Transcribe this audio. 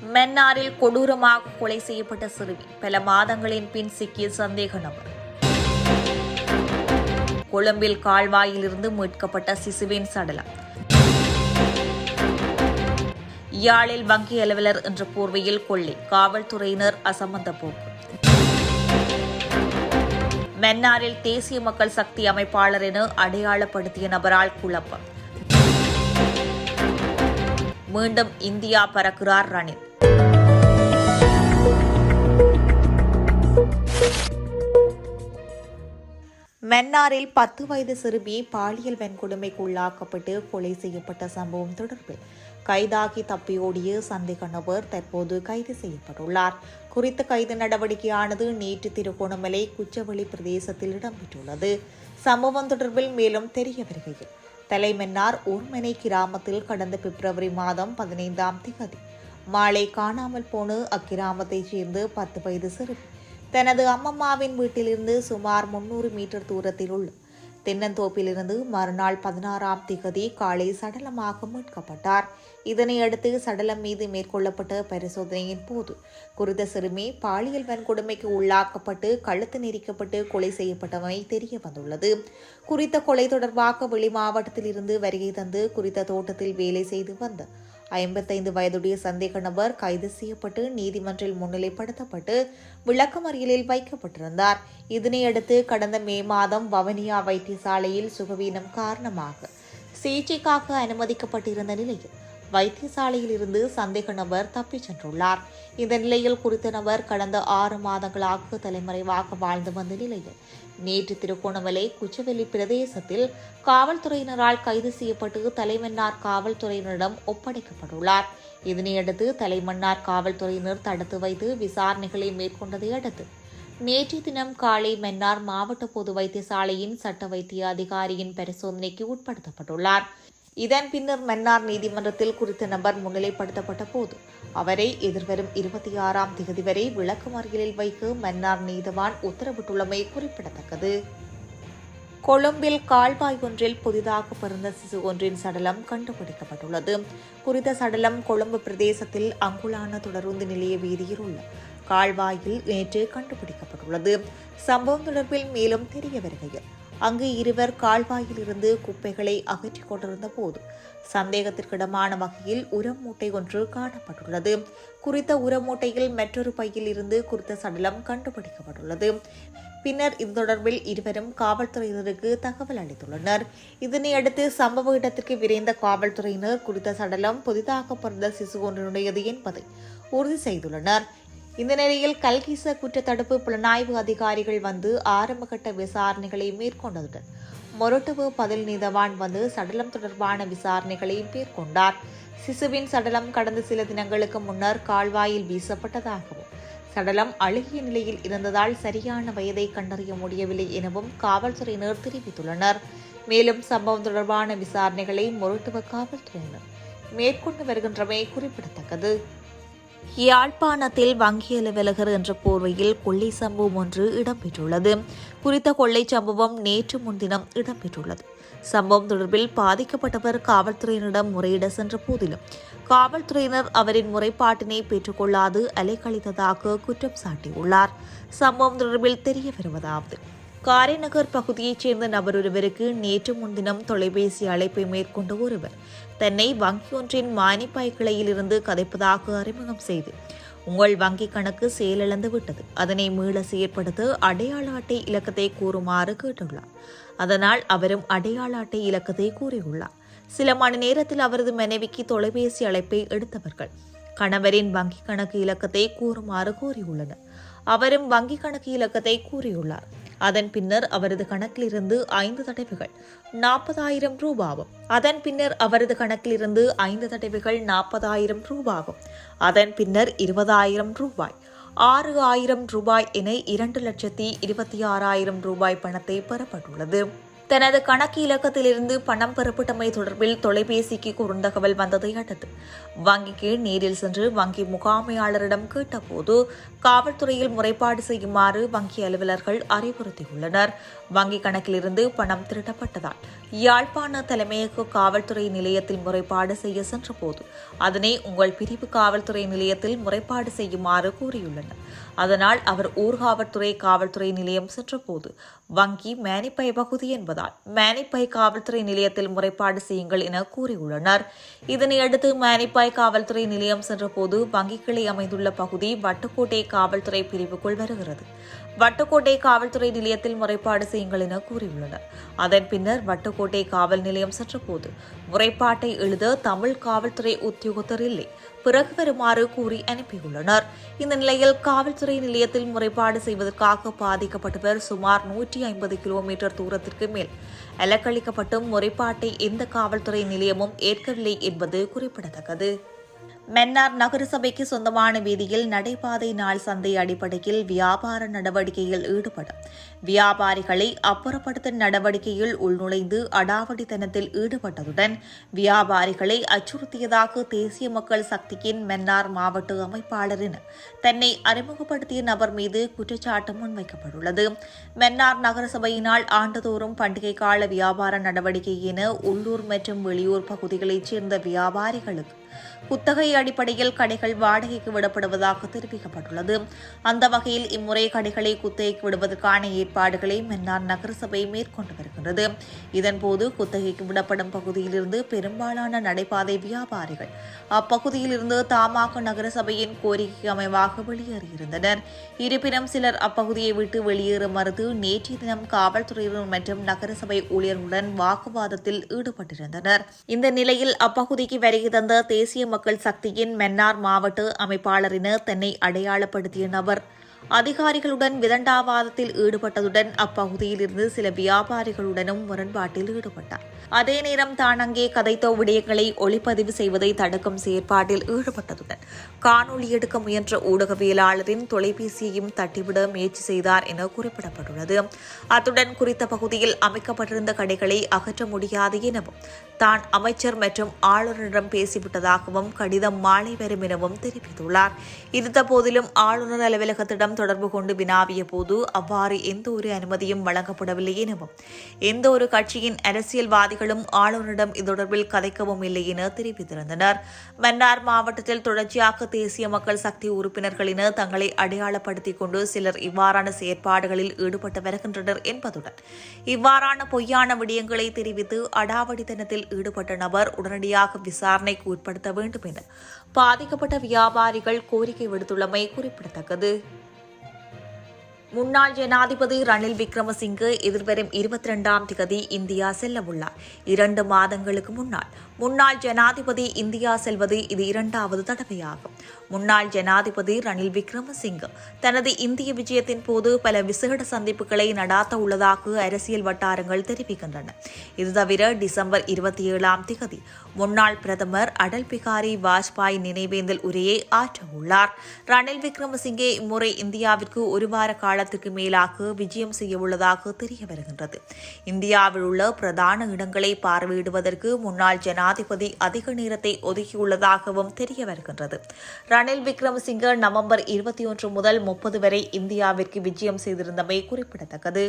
மென்னாரில் கொடூரமாக கொலை செய்யப்பட்ட சிறுமி. பல மாதங்களின் பின் சிக்கிய சந்தேக நபர். கொழும்பில் கால்வாயிலிருந்து மீட்கப்பட்ட சிசுவின் சடலம். யாழில் வங்கி அலுவலர் என்ற போர்வையில் கொள்ளை. காவல்துறையினர் அசம்பந்த போக்கு. மென்னாரில் தேசிய மக்கள் சக்தி அமைப்பாளர் என அடையாளப்படுத்திய நபரால் குழப்பம். மீண்டும் இந்தியா பறக்கிறார் ரணில். மன்னாரில் பத்து வயது சிறுமி பாலியல் வன்கொடுமைக்கு உள்ளாக்கப்பட்டு கொலை செய்யப்பட்ட சம்பவம் தொடர்பில் கைதாகி தப்பியோடிய சந்தேக நபர் தற்போது கைது செய்யப்பட்டுள்ளார். குறித்த கைது நடவடிக்கையானது நேற்று திருகோணமலை குச்சவெளி பிரதேசத்தில் இடம்பெற்றுள்ளது. சம்பவம் தொடர்பில் மேலும் தெரிய வருகையில். தலைமன்னார் ஊர்மனை கிராமத்தில் கடந்த பிப்ரவரி மாதம் பதினைந்தாம் திகதி. மாலை காணாமல் போன அக்கிராமத்தைச் சேர்ந்த பத்து வயது சிறுமி. தனது அம்மம்மாவின் வீட்டிலிருந்து சுமார் முன்னூறு மீட்டர் தூரத்தில் உள்ள தென்னந்தோப்பிலிருந்து மறுநாள் பதினாறாம் திகதி காலை சடலமாக மீட்கப்பட்டார். இதனையடுத்து சடலம் மீது மேற்கொள்ளப்பட்ட பரிசோதனையின் போது குறித்த சிறுமி பாலியல் வன்கொடுமைக்கு உள்ளாக்கப்பட்டு கழுத்து நெரிக்கப்பட்டு கொலை செய்யப்பட்டமை தெரிய வந்துள்ளது. குறித்த கொலை தொடர்பாக வெளி மாவட்டத்திலிருந்து வருகை தந்து குறித்த தோட்டத்தில் வேலை செய்து வந்த ஐம்பத்தைந்து வயதுடைய சந்தேக நபர் கைது செய்யப்பட்டு நீதிமன்றில் முன்னிலைப்படுத்தப்பட்டு விளக்கமறியலில் வைக்கப்பட்டிருந்தார். இதனையடுத்து கடந்த மே மாதம் வவனியா வைத்தியசாலையில் சுகவீனம் காரணமாக சிகிச்சைக்காக அனுமதிக்கப்பட்டிருந்த நிலையில் வைத்தியசாலையில் இருந்து சந்தேக நபர் தப்பிச் சென்றுள்ளார். இந்த நிலையில் குறித்த நபர் கடந்த ஆறு மாதங்களாக தலைமறைவாக வாழ்ந்து வந்த நிலையில் நேற்று திருகோணமலை குச்சவெளி பிரதேசத்தில் காவல்துறையினரால் கைது செய்யப்பட்டு தலைமன்னார் காவல்துறையினரிடம் ஒப்படைக்கப்பட்டுள்ளார். இதனையடுத்து தலைமன்னார் காவல்துறையினர் தடுத்து வைத்து விசாரணைகளை மேற்கொண்டதை அடுத்து நேற்றைய தினம் காலை மன்னார் மாவட்ட பொது வைத்தியசாலையின் சட்ட வைத்திய அதிகாரியின் பரிசோதனைக்கு உட்படுத்தப்பட்டுள்ளார். இதன் பின்னர் மன்னார் நீதிமன்றத்தில் குறித்த நபர் முன்னிலைப்படுத்தப்பட்ட போது அவரை எதிர்வரும் இருபத்தி ஆறாம் தேதி வரை விளக்கமறியலில் வைக்க மன்னார் நீதவான் உத்தரவிட்டுள்ளமை குறிப்பிடத்தக்கது. கொழும்பில் கால்வாய் ஒன்றில் புதிதாக பிறந்த சிசு ஒன்றின் சடலம் கண்டுபிடிக்கப்பட்டுள்ளது. குறித்த சடலம் கொழும்பு பிரதேசத்தில் அங்குலான தொடருந்து நிலைய வீதியில் உள்ள கால்வாயில் நேற்று கண்டுபிடிக்கப்பட்டுள்ளது. சம்பவம் தொடர்பில் மேலும் தெரிய வருகையில் அங்கு இருவர் கால்வாயிலிருந்து குப்பைகளை அகற்றிக் கொண்டிருந்த போது சந்தேகத்திற்கிடமான வகையில் உரம் மூட்டை ஒன்று காணப்பட்டுள்ளது. குறித்த உரம் மூட்டையில் மற்றொரு பையில் இருந்து குறித்த சடலம் கண்டுபிடிக்கப்பட்டுள்ளது. பின்னர் இது தொடர்பில் இருவரும் காவல்துறையினருக்கு தகவல் அளித்துள்ளனர். இதனையடுத்து சம்பவ இடத்திற்கு விரைந்த காவல்துறையினர் குறித்த சடலம் புதிதாக பிறந்த சிசு ஒன்றினுடையது என்பதை உறுதி செய்துள்ளனர். இந்த நிலையில் கல்கிச குற்றத்தடுப்பு புலனாய்வு அதிகாரிகள் வந்து ஆரம்பகட்ட விசாரணைகளை மேற்கொண்டதுடன் மொரட்டுவு பதில் நீதவான் வந்து சடலம் தொடர்பான விசாரணைகளை மேற்கொண்டார். சிசுவின் சடலம் கடந்த சில தினங்களுக்கு முன்னர் கால்வாயில் வீசப்பட்டதாகவும் சடலம் அழுகிய நிலையில் இருந்ததால் சரியான வயதை கண்டறிய முடியவில்லை எனவும் காவல்துறையினர் தெரிவித்துள்ளனர். மேலும் சம்பவம் தொடர்பான விசாரணைகளை மொரட்டுவ காவல்துறையினர் மேற்கொண்டு வருகின்றமை குறிப்பிடத்தக்கது. யாழ்ப்பாணத்தில் வங்கி அலுவலகர் என்ற போர்வையில் கொள்ளை சம்பவம் ஒன்று இடம்பெற்றுள்ளது. குறித்த கொள்ளை சம்பவம் நேற்று முன்தினம் இடம்பெற்றுள்ளது. சம்பவம் தொடர்பில் பாதிக்கப்பட்டவர் காவல்துறையினரிடம் முறையிட சென்ற போதிலும் காவல்துறையினர் அவரின் முறைப்பாட்டினை பெற்றுக்கொள்ளாது அலைக்கழித்ததாக குற்றம் சாட்டியுள்ளார். சம்பவம் தொடர்பில் தெரிய வருவதாவது காரைநகர் பகுதியைச் சேர்ந்த நபர் ஒருவருக்கு நேற்று முன்தினம் தொலைபேசி அழைப்பை மேற்கொண்ட ஒருவர். தன்னை வங்கியொன்றின் மானிப்பாய் கிளையிலிருந்து கதைப்பதாக அறிமுகம் செய்து உங்கள் வங்கிக் கணக்கு செயலிழந்து விட்டது அதனை மீள செயற்படுத்த அடையாள அட்டை இலக்கத்தை கூறுமாறு கேட்டுள்ளார். அதனால் அவரும் அடையாள அட்டை இலக்கத்தை கூறியுள்ளார். சில மணி நேரத்தில் அவரது மனைவிக்கு தொலைபேசி அழைப்பை எடுத்தவர்கள் கணவரின் வங்கிக் கணக்கு இலக்கத்தை கூறுமாறு கூறியுள்ளனர் அவரும் வங்கிக் கணக்கு இலக்கத்தை கூறியுள்ளார். அதன் பின்னர் அவரது கணக்கிலிருந்து ஐந்து தடவைகள் நாற்பதாயிரம் ரூபாவும் அதன் பின்னர் அவரது கணக்கிலிருந்து ஐந்து தடவைகள் நாற்பதாயிரம் ரூபாவும் அதன் பின்னர் இருபதாயிரம் ரூபாய் ஆறு ஆயிரம் ரூபாய் என இரண்டு லட்சத்தி இருபத்தி ஆறாயிரம் ரூபாய் பணத்தை பெறப்பட்டுள்ளது. தனது கணக்கு இலக்கத்திலிருந்து பணம் பெறப்பட்டமை தொடர்பில் தொலைபேசிக்கு குறுந்தகவல் வந்ததை அடுத்து வங்கிக்கு நேரில் சென்று வங்கி முகாமையாளரிடம் கேட்டபோது காவல்துறையில் முறைப்பாடு செய்யுமாறு வங்கி அலுவலர்கள் அறிவுறுத்தியுள்ளனர். வங்கி கணக்கிலிருந்து பணம் திருடப்பட்டதால் யாழ்ப்பாண தலைமையக காவல்துறை நிலையத்தில் முறைப்பாடு செய்ய சென்றபோது அதனை உங்கள் பிரிவு காவல்துறை நிலையத்தில் முறைப்பாடு செய்யுமாறு கூறியுள்ளனர். அதனால் அவர் ஊர்காவல்துறை காவல்துறை நிலையம் சென்றபோது வங்கி மேனிப்பை பகுதி என்பதால் மேனிப்பை காவல்துறை நிலையத்தில் முறைப்பாடு செய்யுங்கள் என கூறியுள்ளனர். இதனையடுத்து மேனிப்பாய் காவல்துறை நிலையம் சென்றபோது வங்கி கிளை அமைந்துள்ள பகுதி வட்டுக்கோட்டை காவல்துறை பிரிவுக்குள் வருகிறது. வட்டுக்கோட்டை காவல்துறை நிலையத்தில் முறைப்பாடு செய்யுங்கள் என கூறியுள்ளனர். அதன் பின்னர் வட்டுக்கோட்டை காவல் நிலையம் சென்றபோது முறைப்பாட்டை எழுத தமிழ் காவல்துறை உத்தியோகத்தர் இல்லை. பிறகு வருமாறு கூறி அனுப்பியுள்ளனர். இந்த நிலையில் காவல்துறை நிலையத்தில் முறைப்பாடு செய்வதற்காக பாதிக்கப்பட்டவர் சுமார் நூற்றி ஐம்பது கிலோமீட்டர் தூரத்திற்கு மேல். அலக்களிக்கப்பட்டும் முறைப்பாட்டை எந்த காவல்துறை நிலையமும் ஏற்கவில்லை என்பது குறிப்பிடத்தக்கது. மென்னார் நகரசபைக்கு சொந்தமான வீதியில் நடைபாதை நாள் சந்தை அடிப்படையில் வியாபார நடவடிக்கையில் ஈடுபடும். வியாபாரிகளை அப்புறப்படுத்தும் நடவடிக்கையில் உள்நுழைந்து அடாவடித்தனத்தில் ஈடுபட்டதுடன் வியாபாரிகளை அச்சுறுத்தியதாக தேசிய மக்கள் சக்தியின் மென்னார் மாவட்ட அமைப்பாளர் என தன்னை அறிமுகப்படுத்திய நபர் மீது குற்றச்சாட்டு முன்வைக்கப்பட்டுள்ளது. மென்னார் நகரசபையினால் ஆண்டுதோறும் பண்டிகை கால வியாபார நடவடிக்கை என உள்ளூர் மற்றும் வெளியூர் பகுதிகளைச் சேர்ந்த வியாபாரிகளுக்கு குத்தகை அடிப்படையில் கடைகள் வாடகைக்கு விடப்படுவதாக தெரிவிக்கப்பட்டுள்ளது. அந்த வகையில் இம்முறை கடைகளை குத்தகைக்கு விடுவதற்கான ஏற்பாடுகளை மென்னார் நகரசபை மேற்கொண்டு வருகின்றது. இதன்போது குத்தகைக்கு விடப்படும் பகுதியிலிருந்து பெரும்பாலான நடைபாதை வியாபாரிகள் அப்பகுதியிலிருந்து தாமாக நகரசபையின் கோரிக்கை அமைவாக வெளியேறியிருந்தனர். இருப்பினும் சிலர் அப்பகுதியை விட்டு வெளியேற மறுத்து நேற்றைய தினம் காவல்துறையினர் மற்றும் நகரசபை ஊழியர்களுடன் வாக்குவாதத்தில் ஈடுபட்டிருந்தனர். இந்த நிலையில் அப்பகுதிக்கு வருகை தந்த தேசிய மக்கள் சக்தியின் மன்னார் மாவட்ட அமைப்பாளரின தன்னை அடையாளப்படுத்திய நபர். அதிகாரிகளுடன் விதண்டாவாதத்தில் ஈடுபட்டதுடன் அப்பகுதியில் இருந்து சில வியாபாரிகளுடனும் முரண்பாட்டில் ஈடுபட்டார். அதே நேரம் தான் அங்கே கதைத்த விடயங்களை ஒளிப்பதிவு செய்வதை தடுக்கும் செயற்பாட்டில் ஈடுபட்டதுடன் காணொலி எடுக்க முயன்ற ஊடகவியலாளரின் தொலைபேசியையும் தட்டிவிட முயற்சி செய்தார் என குறிப்பிடப்பட்டுள்ளது. அத்துடன் குறித்த பகுதியில் அமைக்கப்பட்டிருந்த கடைகளை அகற்ற முடியாது எனவும் தான் அமைச்சர் மற்றும் ஆளுநரிடம் பேசிவிட்டதாகவும் கடிதம் மாலை வரும் எனவும் தெரிவித்துள்ளார். இருந்த போதிலும் ஆளுநர் அலுவலகத்திடம் தொடர்பு கொண்டு வினாவிய போது அவ்வாறு எந்த ஒரு அனுமதியும் வழங்கப்படவில்லை எனவும் எந்த ஒரு கட்சியின் அரசியல்வாதிகளும் ஆளுநரிடம் இது தொடர்பில் கதைக்கவும் இல்லை என தெரிவித்திருந்தனர். மன்னார் மாவட்டத்தில் தொடர்ச்சியாக தேசிய மக்கள் சக்தி உறுப்பினர்களின தங்களை அடையாளப்படுத்திக் கொண்டு சிலர் இவ்வாறான செயற்பாடுகளில் ஈடுபட்டு வருகின்றனர் என்பதுடன் இவ்வாறான பொய்யான விடயங்களை தெரிவித்து அடாவடித்தனத்தில் ஈடுபட்ட நபர் உடனடியாக விசாரணைக்கு உட்படுத்த வேண்டும் என பாதிக்கப்பட்ட வியாபாரிகள் கோரிக்கை விடுத்துள்ளமை குறிப்பிடத்தக்கது. முன்னாள் ஜனாதிபதி ரணில் விக்ரமசிங்கு எதிர்வரும் இருபத்தி ரெண்டாம் திகதி இந்தியா செல்ல உள்ளார் இரண்டு மாதங்களுக்கு முன்னால் முன்னாள் ஜனாதிபதி இந்தியா செல்வது இது இரண்டாவது தடவையாகும். முன்னாள் ஜனாதிபதி ரணில் விக்ரமசிங்க. தனது இந்திய விஜயத்தின் போது பல விசேட சந்திப்புகளை நடாத்த உள்ளதாக அரசியல் வட்டாரங்கள் தெரிவிக்கின்றன. இது தவிர டிசம்பர் இருபத்தி ஏழாம் திகதி முன்னாள் பிரதமர் அடல் பிகாரி வாஜ்பாய் நினைவேந்தல் உரையை ஆற்ற உள்ளார். ரணில் விக்ரமசிங்கே இம்முறை இந்தியாவிற்கு ஒரு வார காலத்திற்கு மேலாக விஜயம் செய்ய உள்ளதாக தெரிய வருகின்றது. இந்தியாவில் உள்ள பிரதான இடங்களை பார்வையிடுவதற்கு முன்னாள் ஜனாதிபதி அதிக நேரத்தை ஒதுக்கியுள்ளதாகவும் தெரிய வருகின்றது. ரணில் விக்ரமசிங்க நவம்பர் இருபத்தி ஒன்று முதல் முப்பது வரை இந்தியாவிற்கு விஜயம் செய்திருந்தமை குறிப்பிடத்தக்கது.